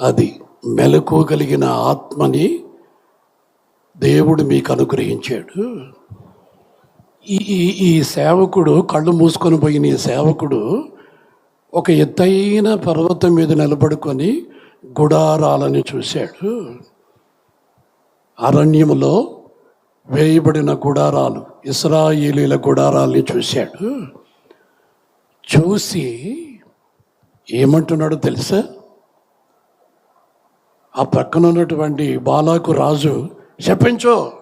అది మెలకు కలిగిన ఆత్మని దేవుడు మీకు అనుగ్రహించాడు ఈ ఈ- ఈ సేవకుడు కళ్ళు మూసుకొని పోయిన ఈ సేవకుడు ఒక ఎత్తైన పర్వతం మీద నిలబడుకొని గుడారాలని చూశాడు. అరణ్యములో వేయబడిన గుడారాలు ఇస్రాయేలీల గుడారాల్ని చూశాడు. చూసి ఏమంటున్నాడో తెలుసా? ఆ పక్కన ఉన్నటువంటి బాలాకు రాజు చెప్పించో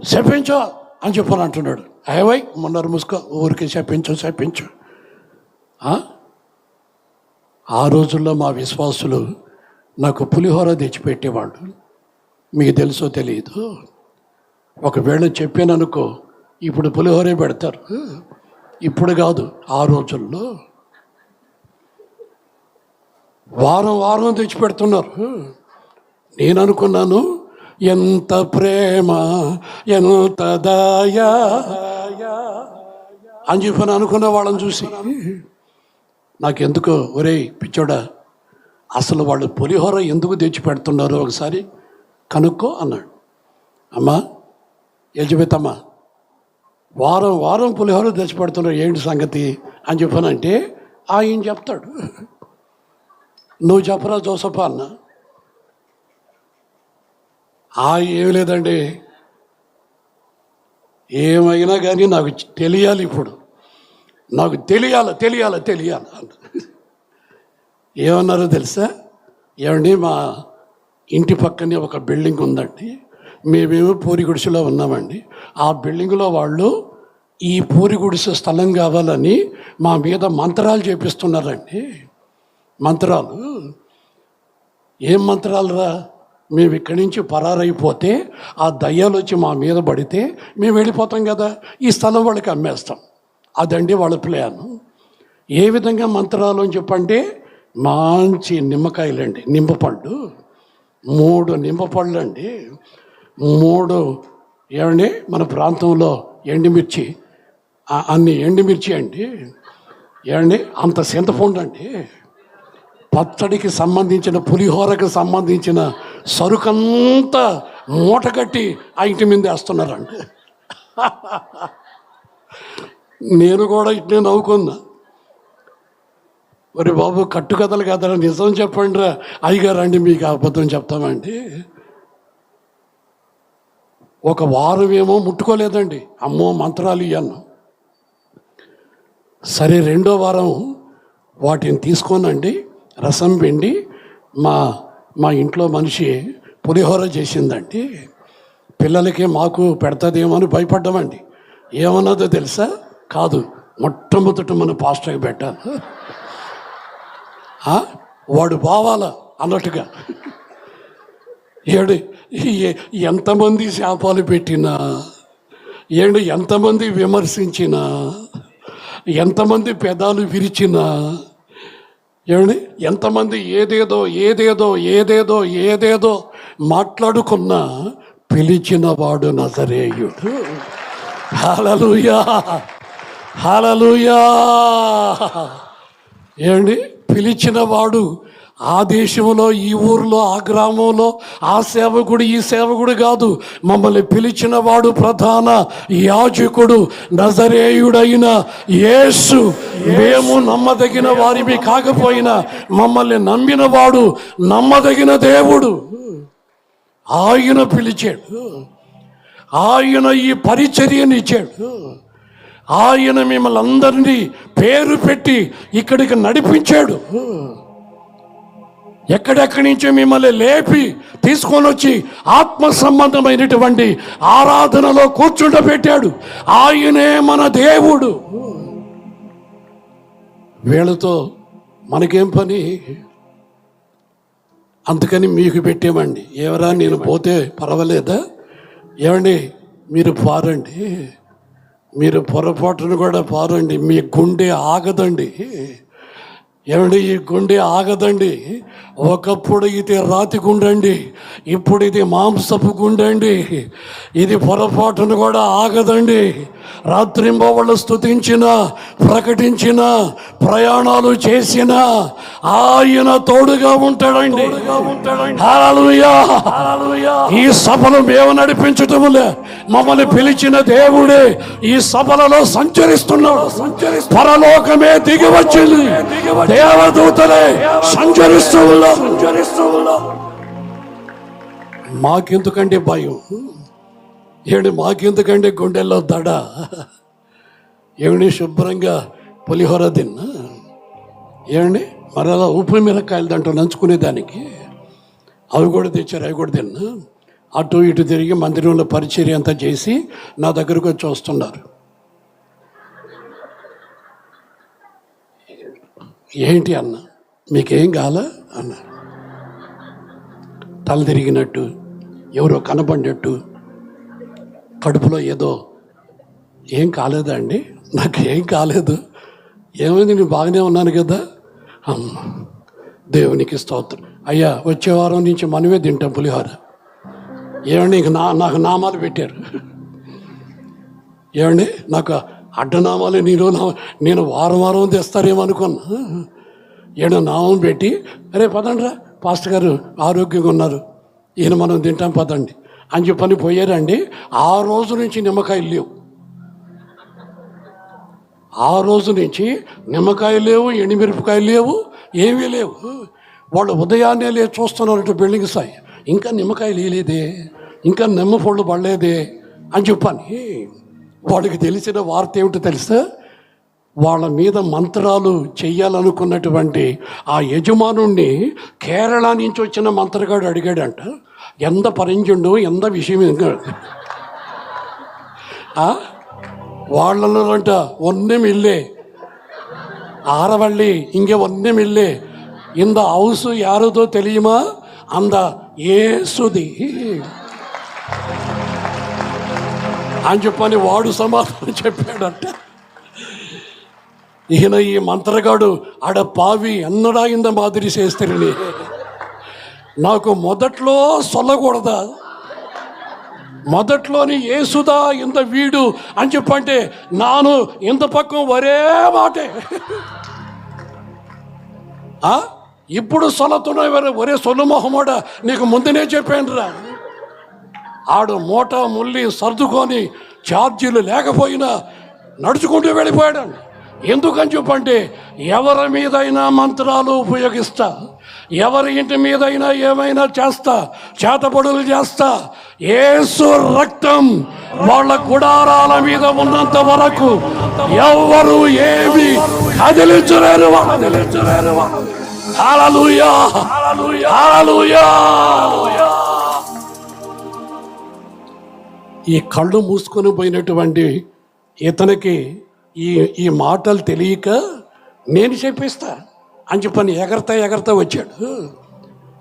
చెప్పించు అని చెప్పని అంటున్నాడు. అయ్యవై మొన్నరు ముసుకో ఊరికి చెప్పించు చెప్పించు ఆ? ఆ రోజుల్లో మా విశ్వాసులు నాకు పులిహోర తెచ్చిపెట్టేవాళ్ళు. మీకు తెలుసో తెలియదు ఒకవేళ చెప్పాననుకో ఇప్పుడు పులిహోరే పెడతారు. ఇప్పుడు కాదు ఆ రోజుల్లో వారం వారం తెచ్చి పెడుతున్నారు. నేను అనుకున్నాను ఎంత ప్రేమ ఎంత దయా. అని చెప్పని అనుకున్న వాళ్ళని చూసి నాకెందుకో ఒరేయ్ పిచ్చోడా అసలు వాళ్ళు పులిహోర ఎందుకు తెచ్చి పెడుతున్నారు ఒకసారి కనుక్కో అన్నాడు. అమ్మా ఎలిజబెత్ వారం వారం పులిహోర తెచ్చి పెడుతున్నారు ఏంటి సంగతి అని చెప్పానంటే ఆయన చెప్తాడు. నువ్వు చెప్పరా జోసఫ అన్న? ఆ ఏమి లేదండి. ఏమైనా కానీ నాకు తెలియాలి ఇప్పుడు. నాకు తెలియాలి తెలియాలి తెలియాలి ఏమన్నారో తెలుసా? ఏమండి మా ఇంటి పక్కనే ఒక బిల్డింగ్ ఉందండి. మేమేమో పూరి గుడిసెలో ఉన్నామండి. ఆ బిల్డింగ్లో వాళ్ళు ఈ పూరి గుడిసె స్థలం కావాలని మా మీద మంత్రాలు చేపిస్తున్నారండి. మంత్రాలు. ఏం మంత్రాలు రా మేము ఇక్కడి నుంచి పరారైపోతే ఆ దయ్యాలు వచ్చి మా మీద పడితే మేము వెళ్ళిపోతాం కదా. ఈ స్థలం వాళ్ళకి అమ్మేస్తాం. అదండి వాళ్ళ ప్లాన్. ఏ విధంగా మంత్రాలు అని చెప్పంటే మంచి నిమ్మకాయలండి నిమ్మపళ్ళు మూడు నిమ్మపళ్ళు అండి మూడు ఏమండి? మన ప్రాంతంలో ఎండుమిర్చి అన్ని ఎండుమిర్చి అండి. ఏమండి? అంత సింతపండు అండి. పచ్చడికి సంబంధించిన పులిహోరకు సంబంధించిన సరుకంతా మూట కట్టి ఆ ఇంటి మీద వేస్తున్నారండి నేను కూడా ఇట్నే నవ్వుకున్నా. మరి బాబు కట్టుకథలు కదరా నిజం చెప్పండి రా అయ్యగారండి మీకు అబద్ధం చెప్తామండి. ఒక వారం ఏమో ముట్టుకోలేదండి. అమ్మో మంత్రాలు ఇవ్వను సరే రెండో వారం వాటిని తీసుకోనండి. రసం పిండి మా మా ఇంట్లో మనిషి పులిహోర చేసిందండి పిల్లలకి మాకు పెడతదేమో అని భయపడ్డామండి. ఏమన్నదో తెలుసా? కాదు మొట్టమొదట మన పాస్టర్కి పెట్టాలి వాడు బావాలా అన్నట్టుగా. ఏడు ఏ- ఎంతమంది శాపాలు పెట్టినా ఏడు ఎంతమంది విమర్శించినా ఎంతమంది పెదాలు విరిచినా ఏమండి ఎంతమంది ఏదేదో ఏదేదో ఏదేదో ఏదేదో మాట్లాడుకున్నా పిలిచినవాడు నజరేయుడు. హలలుయా! హలలుయా! ఏమండి? పిలిచినవాడు ఆ దేశంలో ఈ ఊర్లో ఆ గ్రామంలో ఆ సేవకుడు ఈ సేవకుడు కాదు. మమ్మల్ని పిలిచిన వాడు ప్రధాన యాజకుడు నజరేయుడైన యేసు. మేము నమ్మదగిన వారివి కాకపోయినా మమ్మల్ని నమ్మిన వాడు నమ్మదగిన దేవుడు. ఆయన పిలిచాడు. ఆయన ఈ పరిచర్యని ఇచ్చాడు. ఆయన మిమ్మల్ని అందరినీ పేరు పెట్టి ఇక్కడికి నడిపించాడు. ఎక్కడెక్కడి నుంచో మిమ్మల్ని లేపి తీసుకొని వచ్చి ఆత్మ సంబంధమైనటువంటి ఆరాధనలో కూర్చుండబెట్టాడు. ఆయనే మన దేవుడు. వీళ్ళతో మనకేం పని? అందుకని మీకు పెట్టామండి ఎవరా నేను పోతే పర్వాలేదా? ఏమండి మీరు పారండి. మీరు పొరపాటును కూడా పారండి. మీ గుండె ఆగదండి. ఏమండి ఈ గుండె ఆగదండి. ఒకప్పుడు ఇది రాతి గుండండి ఇప్పుడు ఇది మాంసపు గుండండి. ఇది పొరపాటును కూడా ఆగదండి. రాత్రింబవళ్ళు స్థుతించిన ప్రకటించిన ప్రయాణాలు చేసిన ఆయన తోడుగా ఉంటాడండి. ఈ సభను మేము నడిపించటములే. మమ్మల్ని పిలిచిన దేవుడే ఈ సభలలో సంచరిస్తున్నాడు. పరలోకమే దిగి వచ్చింది. దేవదూతలే సంచరిస్తూ. సంచరిస్తూ. మాకెందుకండి భయం? ఏడు మాకెందుకండి గుండెల్లో దడ? ఏమిటి శుభ్రంగా పులిహోర తిన్నా? ఏమండి మరి అలా ఉప్పు మిరకాయలు దాంట్లో నంచుకునేదానికి? అవి కూడా తెచ్చారు అవి కూడా తిన్నా? అటు ఇటు తిరిగి మందిరంలో పరిచర్య అంతా చేసి నా దగ్గరకు వచ్చి వస్తున్నారు. ఏంటి అన్న? మీకేం కావాలా? అన్న. తల తిరిగినట్టు ఎవరో కనపడినట్టు కడుపులో ఏదో ఏం కాలేదా అండి? నాకు ఏం కాలేదు. ఏమైంది? నేను బాగానే ఉన్నాను కదా? అమ్మ దేవునికి స్తోత్రం. అయ్యా వచ్చే వారం నుంచి మనమే తింటాం పులిహోర. ఏమండి ఇంక నా నాకు నామాలు పెట్టారు. ఏమండి నాకు అడ్డనామాలు నేను నేను వారం వారం తెస్తారేమో అనుకున్నా. ఏడో నామం పెట్టి అరే పదండ్రా పాస్టర్ గారు ఆరోగ్యంగా ఉన్నారు. ఈయన మనం తింటాం పదండి. అని చెప్పని పోయారండి. ఆ రోజు నుంచి నిమ్మకాయలు లేవు. ఆ రోజు నుంచి నిమ్మకాయలు లేవు ఎండుమిరపకాయలు లేవు ఏమీ లేవు. వాళ్ళు ఉదయాన్నే లేదు చూస్తున్నారు బిల్డింగ్ స్థాయి ఇంకా నిమ్మకాయలు వేయలేదే ఇంకా నిమ్మ పళ్ళు పడలేదే అని చెప్పని వాడికి తెలిసిన వార్త ఏమిటో తెలుసా? వాళ్ళ మీద మంత్రాలు చేయాలనుకున్నటువంటి ఆ యజమానుణ్ణి కేరళ నుంచి వచ్చిన మంత్రగాడు అడిగాడంట ఎంత పరించుండు ఎంత విషయం ఇంకా వాళ్ళలో అంట ఒన్నెం ఇల్లే ఆరవళ్ళి ఇంకే ఒన్నెం ఇల్లే ఇంద హౌస్ యారదో తెలియమా? అంద ఏసుది. అని చెప్పని వాడు సమాధానం చెప్పాడంట. ఈయన ఈ మంత్రగాడు ఆడ పావి అన్నడా ఇంద మాదిరి చేస్తారని? నాకు మొదట్లో సొల్లకూడదా? మొదట్లోని ఏసుదా ఇంత వీడు అని చెప్పంటే నాను ఇంత పక్కం వరే మాటే. ఇప్పుడు సొలతున్న ఒరే సొల్లు మొహమోడ? నీకు ముందునే చెప్పాను రా ఆడు మూట ముల్లి సర్దుకొని ఛార్జీలు లేకపోయినా నడుచుకుంటూ వెళ్ళిపోయాడు ఎందుకని చెప్పంటే ఎవరి మీదైనా మంత్రాలు ఉపయోగిస్తా ఎవరి ఇంటి మీదైనా ఏమైనా చేస్తా చేతపడులు చేస్తా ఏసు రక్తం వాళ్ళ గుడారాల మీద ఉన్నంత వరకు ఎవరు ఏమి కదిలించలేరు వాళ్ళు. కదిలించలేరు ఈ కళ్ళు మూసుకొని పోయినటువంటి ఇతనికి ఈ ఈ మాటలు తెలియక నేను చెప్పిస్తా అని చెప్పని ఎగరతా ఎగరతా వచ్చాడు.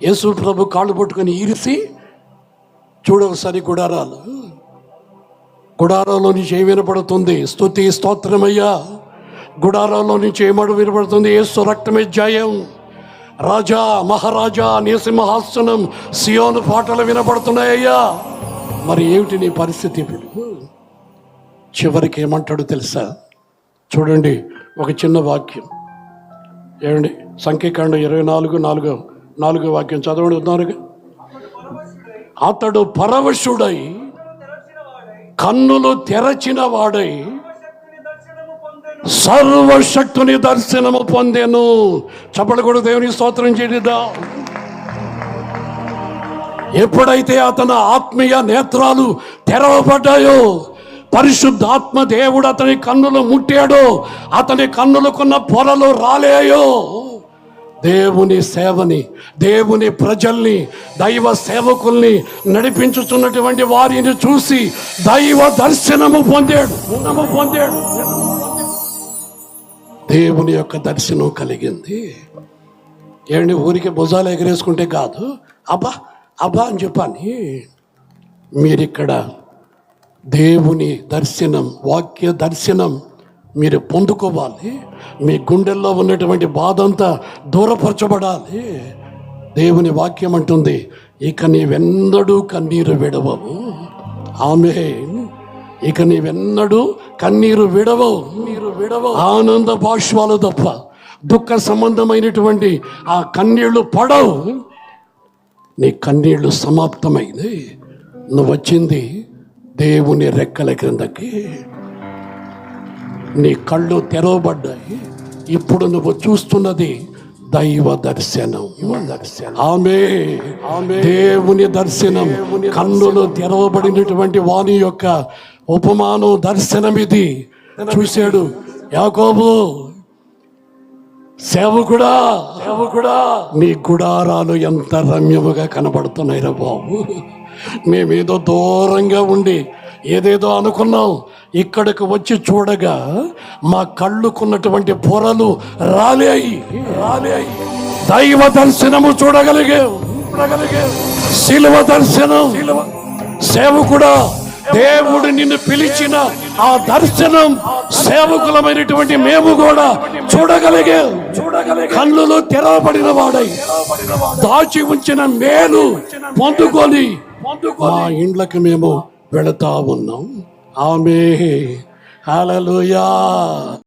యేసు ప్రభు కాళ్ళు పట్టుకొని ఈరిసి చూడవసరి గుడారాలు. గుడారంలో నుంచి ఏం వినపడుతుంది? స్తుతి స్తోత్రమయ్యా. గుడారంలో నుంచి ఏమడు వినపడుతుంది? ఏసు రక్తమే జయం. రాజా మహారాజా నీసింహాసనం సియోను పాటలు వినపడుతున్నాయ్యా మరి ఏమిటి నీ పరిస్థితి ఇప్పుడు? చివరికి ఏమంటాడు తెలుసా? చూడండి ఒక చిన్న వాక్యం. ఏమండి? సంఖ్యాకాండం ఇరవై నాలుగు నాలుగో నాలుగో వాక్యం. చదవండి ఉన్నారుగా అతడు పరవశుడై కన్నులు తెరచిన వాడై సర్వశక్తుని దర్శనము పొందాను. చప్పలు కూడా దేవుని స్తోత్రం చేద్దాం ఎప్పుడైతే అతని ఆత్మీయ నేత్రాలు తెరవబడ్డాయో పరిశుద్ధాత్మ దేవుడు అతని కన్నులు ముట్టాడో అతని కన్నులకున్న పొరలు రాలేయో దేవుని సేవని దేవుని ప్రజల్ని దైవ సేవకుల్ని నడిపించుతున్నటువంటి వారిని చూసి దైవ దర్శనము పొందాడు పొందాడు. దేవుని యొక్క దర్శనం కలిగింది. ఏమండి ఊరికి భుజాలు ఎగరేసుకుంటే కాదు. అబ్బా అబ్బా అని చెప్పని. మీరిక్కడ దేవుని దర్శనం వాక్య దర్శనం మీరు పొందుకోవాలి. మీ గుండెల్లో ఉన్నటువంటి బాధ అంతా దూరపరచబడాలి. దేవుని వాక్యం అంటుంది ఇక నీవెన్నడూ కన్నీరు విడవవు. ఆమె ఇక నీవెన్నడూ కన్నీరు విడవవు. నీరు విడవవు. ఆనంద బాష్పాలు తప్ప దుఃఖ సంబంధమైనటువంటి ఆ కన్నీళ్ళు పడవు. నీ కన్నీళ్ళు సమాప్తమైంది. నువ్వు వచ్చింది దేవుని రెక్కల క్రిందకి. నీ కళ్ళు తెరవబడ్డాయి. ఇప్పుడు నువ్వు చూస్తున్నది దైవ దర్శనం. దర్శనం ఆమె దేవుని దర్శనం. కన్నులు తెరవబడినటువంటి వాని యొక్క ఉపమానం దర్శనం ఇది చూశాడు. యాకోబు సేవకుడా సేవకుడా. మీ గుడారాలు ఎంత రమ్యముగా కనబడుతున్నాయిరా బాబు. మేమేదో దూరంగా ఉండి ఏదేదో అనుకున్నాం. ఇక్కడికి వచ్చి చూడగా మా కళ్ళుకున్నటువంటి పొరలు రాలేయి రాలేయి. దైవ దర్శనము చూడగలిగే చూడగలిగే శిలువ దర్శనం. సేవకుడా దేవుడు నిన్ను పిలిచిన ఆ దర్శనం సేవకులమైనటువంటి మేము కూడా చూడగలిగే చూడగలిగే కన్నులు తెరవబడిన వాడై దాచి ఉంచిన మేలు పొందుకొని మా ఇండ్లకు మేము వెళతా ఉన్నాం. ఆమె హలలుయా